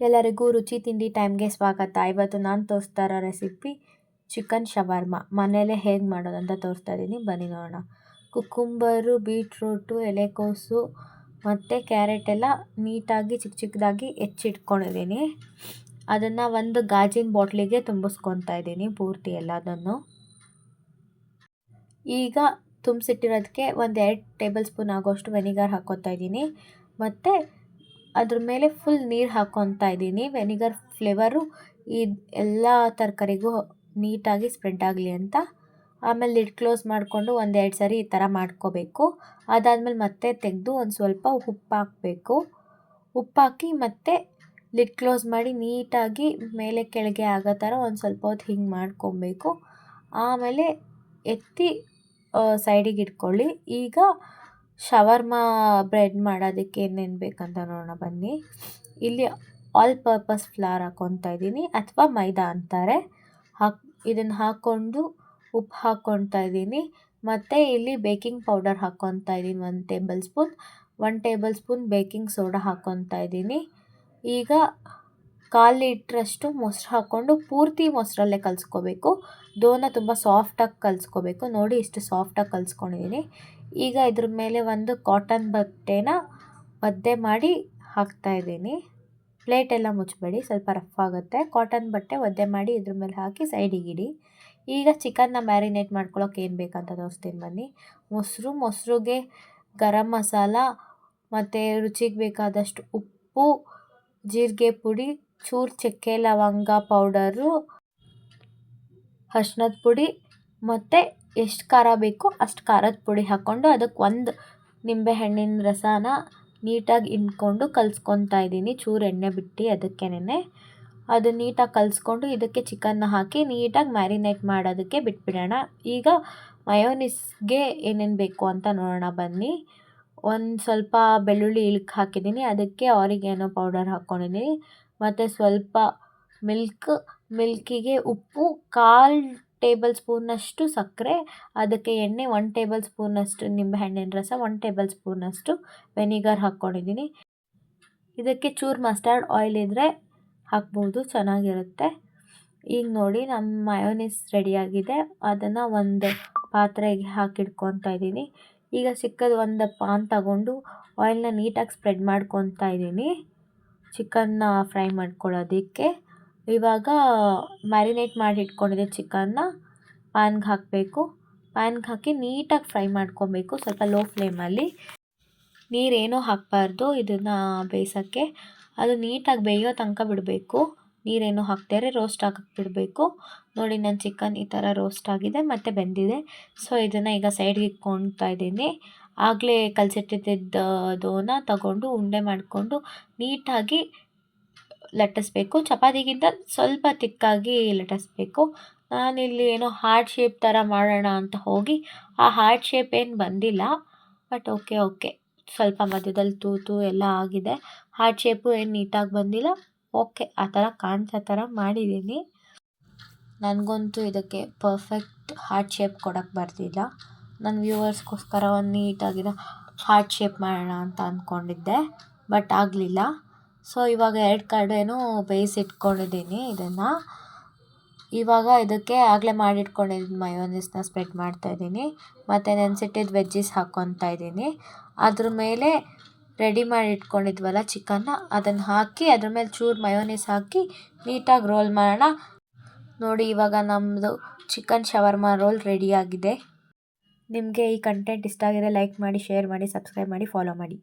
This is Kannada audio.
ಎಲ್ಲರಿಗೂ ರುಚಿ ತಿಂಡಿ ಟೈಮ್ಗೆ ಸ್ವಾಗತ. ಇವತ್ತು ನಾನು ತೋರಿಸ್ತಾ ಇರೋ ರೆಸಿಪಿ ಚಿಕನ್ ಶವರ್ಮ. ಮನೆಯಲ್ಲೇ ಹೇಗೆ ಮಾಡೋದು ಅಂತ ತೋರಿಸ್ತಾ ಇದ್ದೀನಿ. ಬನ್ನಿ ನೋಡೋಣ. ಕುಕ್ಕುಂಬರು ಬೀಟ್ರೂಟು, ಎಲೆಕೋಸು ಮತ್ತು ಕ್ಯಾರೆಟ್ ಎಲ್ಲ ನೀಟಾಗಿ ಚಿಕ್ಕ ಚಿಕ್ಕದಾಗಿ ಹೆಚ್ಚಿಟ್ಕೊಂಡಿದ್ದೀನಿ. ಅದನ್ನು ಒಂದು ಗಾಜಿನ ಬಾಟ್ಲಿಗೆ ತುಂಬಿಸ್ಕೊತಾ ಇದ್ದೀನಿ ಪೂರ್ತಿ ಎಲ್ಲದನ್ನು. ಈಗ ತುಂಬಿಸಿಟ್ಟಿರೋದಕ್ಕೆ ಒಂದು ಎರಡು ಟೇಬಲ್ ಸ್ಪೂನ್ ಆಗೋಷ್ಟು ವೆನಿಗರ್ ಹಾಕ್ಕೊತಾ ಇದ್ದೀನಿ. ಮತ್ತು ಅದ್ರ ಮೇಲೆ ಫುಲ್ ನೀರು ಹಾಕ್ಕೊತಾ ಇದ್ದೀನಿ. ವೆನಿಗರ್ ಫ್ಲೇವರು ಈ ಎಲ್ಲ ತರಕಾರಿಗೂ ನೀಟಾಗಿ ಸ್ಪ್ರೆಡ್ ಆಗಲಿ ಅಂತ. ಆಮೇಲೆ ಲಿಡ್ ಕ್ಲೋಸ್ ಮಾಡಿಕೊಂಡು ಒಂದೆರಡು ಸರಿ ಈ ಥರ ಮಾಡ್ಕೋಬೇಕು. ಅದಾದಮೇಲೆ ಮತ್ತೆ ತೆಗೆದು ಒಂದು ಸ್ವಲ್ಪ ಉಪ್ಪು ಹಾಕಬೇಕು. ಉಪ್ಪು ಹಾಕಿ ಮತ್ತೆ ಲಿಡ್ ಕ್ಲೋಸ್ ಮಾಡಿ ನೀಟಾಗಿ ಮೇಲೆ ಕೆಳಗೆ ಆಗೋ ಥರ ಒಂದು ಸ್ವಲ್ಪ ಹೊತ್ತು ಹಿಂಗೆ ಮಾಡ್ಕೊಬೇಕು. ಆಮೇಲೆ ಎತ್ತಿ ಸೈಡಿಗೆ ಇಟ್ಕೊಳ್ಳಿ. ಈಗ ಶವರ್ಮಾ ಬ್ರೆಡ್ ಮಾಡೋದಕ್ಕೆ ಏನೇನು ಬೇಕಂತ ನೋಡೋಣ, ಬನ್ನಿ. ಇಲ್ಲಿ ಆಲ್ ಪರ್ಪಸ್ ಫ್ಲಾರ್ ಹಾಕ್ಕೊತಾ ಇದ್ದೀನಿ, ಅಥವಾ ಮೈದಾ ಅಂತಾರೆ. ಹಾಕ್, ಇದನ್ನು ಹಾಕ್ಕೊಂಡು ಉಪ್ಪು ಹಾಕ್ಕೊತಾ ಇದ್ದೀನಿ. ಮತ್ತು ಇಲ್ಲಿ ಬೇಕಿಂಗ್ ಪೌಡರ್ ಹಾಕ್ಕೊತಾ ಇದ್ದೀನಿ, ಒಂದು tablespoon one tablespoon baking soda ಹಾಕ್ಕೊತಾ ಇದ್ದೀನಿ. ಈಗ ಕಾಲು ಲೀಟ್ರಷ್ಟು ಮೊಸರು ಹಾಕ್ಕೊಂಡು ಪೂರ್ತಿ ಮೊಸರಲ್ಲೇ ಕಲಿಸ್ಕೋಬೇಕು. ದೋನ ತುಂಬ ಸಾಫ್ಟಾಗಿ ಕಲಿಸ್ಕೋಬೇಕು. ನೋಡಿ, ಇಷ್ಟು ಸಾಫ್ಟಾಗಿ ಕಲಿಸ್ಕೊಂಡಿದ್ದೀನಿ. ಈಗ ಇದ್ರ ಮೇಲೆ ಒಂದು ಕಾಟನ್ ಬಟ್ಟೆನ ಒದ್ದೆ ಮಾಡಿ ಹಾಕ್ತಾ ಇದ್ದೀನಿ. ಪ್ಲೇಟ್ ಎಲ್ಲ ಮುಚ್ಚಬೇಡಿ ಸ್ವಲ್ಪ ರಫ್ ಆಗುತ್ತೆ. ಕಾಟನ್ ಬಟ್ಟೆ ಒದ್ದೆ ಮಾಡಿ ಇದ್ರ ಮೇಲೆ ಹಾಕಿ ಸೈಡಿಗಿಡಿ ಈಗ ಚಿಕನ್ನ ಮ್ಯಾರಿನೇಟ್ ಮಾಡ್ಕೊಳ್ಳೋಕೆ ಏನು ಬೇಕಂತ ತೋರಿಸ್ತೀನಿ ಬನ್ನಿ. ಮೊಸರು, ಮೊಸರುಗೆ ಗರಂ ಮಸಾಲ ಮತ್ತು ರುಚಿಗೆ ಬೇಕಾದಷ್ಟು ಉಪ್ಪು, ಜೀರಿಗೆ ಪುಡಿ, ಚೂರು ಚಕ್ಕೆ ಲವಂಗ ಪೌಡರು ಅರ್ಶಿನದ ಪುಡಿ ಮತ್ತು ಎಷ್ಟು ಖಾರ ಬೇಕೋ ಅಷ್ಟು ಖಾರದ ಪುಡಿ ಹಾಕ್ಕೊಂಡು ಅದಕ್ಕೆ ಒಂದು ನಿಂಬೆಹಣ್ಣಿನ ರಸನ ನೀಟಾಗಿ ಹಿಂಡ್ಕೊಂಡು ಕಲ್ಸ್ಕೊತಾ ಇದ್ದೀನಿ. ಚೂರು ಎಣ್ಣೆ ಬಿಟ್ಟು ಅದಕ್ಕೇನೆ ಅದು ನೀಟಾಗಿ ಕಲಿಸ್ಕೊಂಡು ಇದಕ್ಕೆ ಚಿಕನ್ನ ಹಾಕಿ ನೀಟಾಗಿ ಮ್ಯಾರಿನೇಟ್ ಮಾಡೋದಕ್ಕೆ ಬಿಟ್ಬಿಡೋಣ. ಈಗ ಮಯೋನಿಸ್ಗೆ ಏನೇನು ಬೇಕು ಅಂತ ನೋಡೋಣ ಬನ್ನಿ. ಒಂದು ಸ್ವಲ್ಪ ಬೆಳ್ಳುಳ್ಳಿ ಇಳ್ಕ್ ಹಾಕಿದ್ದೀನಿ. ಅದಕ್ಕೆ ಆರಿಗೇನೋ ಪೌಡರ್ ಹಾಕ್ಕೊಂಡಿದ್ದೀನಿ ಮತ್ತು ಸ್ವಲ್ಪ ಮಿಲ್ಕ್, ಮಿಲ್ಕಿಗೆ ಉಪ್ಪು, ಕಾಲು ಟೇಬಲ್ ಸ್ಪೂನಷ್ಟು ಸಕ್ಕರೆ, ಅದಕ್ಕೆ ಎಣ್ಣೆ ಒನ್ ಟೇಬಲ್ ಸ್ಪೂನಷ್ಟು ನಿಂಬೆಹಣ್ಣಿನ ರಸ ಒನ್ ಟೇಬಲ್ ಸ್ಪೂನಷ್ಟು ವೆನಿಗರ್ ಹಾಕ್ಕೊಂಡಿದ್ದೀನಿ. ಇದಕ್ಕೆ ಚೂರು ಮಸ್ಟರ್ಡ್ ಆಯಿಲ್ ಇದ್ದರೆ ಹಾಕ್ಬೋದು, ಚೆನ್ನಾಗಿರುತ್ತೆ. ಈಗ ನೋಡಿ ನಮ್ಮ ಮಯೋನಿಸ್ ರೆಡಿಯಾಗಿದೆ ಅದನ್ನು ಒಂದು ಪಾತ್ರೆಗೆ ಹಾಕಿಡ್ಕೊತಾ ಇದ್ದೀನಿ. ಈಗ ಸಿಕ್ಕದ ಒಂದು ಪಾನ್ ತಗೊಂಡು ಆಯಿಲ್ನ ನೀಟಾಗಿ ಸ್ಪ್ರೆಡ್ ಮಾಡ್ಕೊತಾ ಇದ್ದೀನಿ. ಚಿಕನ್ನ ಫ್ರೈ ಮಾಡ್ಕೊಳ್ಳೋದಕ್ಕೆ. ಇವಾಗ ಮ್ಯಾರಿನೇಟ್ ಮಾಡಿ ಇಟ್ಕೊಂಡಿದ್ದೆ ಚಿಕನ್ನ ಪ್ಯಾನ್ಗೆ ಹಾಕಬೇಕು. ಪ್ಯಾನ್ಗೆ ಹಾಕಿ ನೀಟಾಗಿ ಫ್ರೈ ಮಾಡ್ಕೊಬೇಕು ಸ್ವಲ್ಪ ಲೋ ಫ್ಲೇಮಲ್ಲಿ ನೀರೇನೂ ಹಾಕಬಾರ್ದು, ಇದನ್ನು ಬೇಯಿಸೋಕ್ಕೆ. ಅದು ನೀಟಾಗಿ ಬೇಯೋ ತನಕ ಬಿಡಬೇಕು. ನೀರೇನು ಹಾಕ್ತಾರೆ ರೋಸ್ಟ್ ಆಗಕ್ಕೆ ಬಿಡಬೇಕು. ನೋಡಿ ನನ್ನ ಚಿಕನ್ ಈ ಥರ ರೋಸ್ಟ್ ಆಗಿದೆ, ಮತ್ತು ಬೆಂದಿದೆ. ಸೊ ಇದನ್ನು ಈಗ ಸೈಡ್ಗೆ ಇಟ್ಕೊಳ್ತಾ ಇದ್ದೀನಿ. ಆಗಲೇ ಕಲಸಿಟ್ಟಿದ್ದೋನ ತಗೊಂಡು ಉಂಡೆ ಮಾಡಿಕೊಂಡು ನೀಟಾಗಿ ಲಟ್ಟಿಸ್ಬೇಕು. ಚಪಾತಿಗಿಂತ ಸ್ವಲ್ಪ ತಿಕ್ಕಾಗಿ ಲಟ್ಟಿಸ್ಬೇಕು. ನಾನಿಲ್ಲಿ ಏನೋ ಹಾರ್ಟ್ ಶೇಪ್ ಥರ ಮಾಡೋಣ ಅಂತ ಹೋಗಿ ಆ ಹಾರ್ಟ್ ಶೇಪ್ ಏನು ಬಂದಿಲ್ಲ, ಬಟ್ ಓಕೆ ಓಕೆ. ಸ್ವಲ್ಪ ಮಧ್ಯದಲ್ಲಿ ತೂತು ಎಲ್ಲ ಆಗಿದೆ. ಹಾರ್ಟ್ ಶೇಪು ಏನು ನೀಟಾಗಿ ಬಂದಿಲ್ಲ. ಓಕೆ, ಆ ಥರ ಕಾಣಿಸೋ ಥರ ಮಾಡಿದ್ದೀನಿ. ನನಗಂತೂ ಇದಕ್ಕೆ ಪರ್ಫೆಕ್ಟ್ ಹಾರ್ಟ್ ಶೇಪ್ ಕೊಡೋಕ್ಕೆ ಬರ್ತಿಲ್ಲ ನನ್ನ ವ್ಯೂವರ್ಸ್ಗೋಸ್ಕರ ಒಂದು ನೀಟಾಗಿರೋ ಹಾರ್ಟ್ ಶೇಪ್ ಮಾಡೋಣ ಅಂತ ಅಂದ್ಕೊಂಡಿದ್ದೆ ಬಟ್ ಆಗಲಿಲ್ಲ. ಸೊ ಇವಾಗ ಎರಡು ಕಡೆನೂ ಬೇಯಿಸಿಟ್ಕೊಂಡಿದ್ದೀನಿ ಇದನ್ನು. ಇವಾಗ ಇದಕ್ಕೆ ಆಗಲೇ ಮಾಡಿಟ್ಕೊಂಡಿದ್ದ ಮಯೋನೀಸ್ನ ಸ್ಪ್ರೆಡ್ ಮಾಡ್ತಾಯಿದ್ದೀನಿ ಮತ್ತು ನೆನೆಸಿಟ್ಟಿದ್ದು ವೆಜ್ಜೀಸ್ ಹಾಕ್ಕೊತಾ ಇದ್ದೀನಿ. ಅದ್ರ ಮೇಲೆ ರೆಡಿ ಮಾಡಿ ಇಟ್ಕೊಂಡಿದ್ವಲ್ಲ ಚಿಕನ್ನ ಅದನ್ನು ಹಾಕಿ ಅದ್ರ ಮೇಲೆ ಚೂರು ಮಯೋನೀಸ್ ಹಾಕಿ ನೀಟಾಗಿ ರೋಲ್ ಮಾಡೋಣ. ನೋಡಿ, ಇವಾಗ ನಮ್ಮದು ಚಿಕನ್ ಶವರ್ಮ ರೋಲ್ ರೆಡಿಯಾಗಿದೆ ನಿಮಗೆ ಈ ಕಂಟೆಂಟ್ ಇಷ್ಟ ಆಗಿದೆ ಲೈಕ್ ಮಾಡಿ ಶೇರ್ ಮಾಡಿ ಸಬ್ಸ್ಕ್ರೈಬ್ ಮಾಡಿ ಫಾಲೋ ಮಾಡಿ.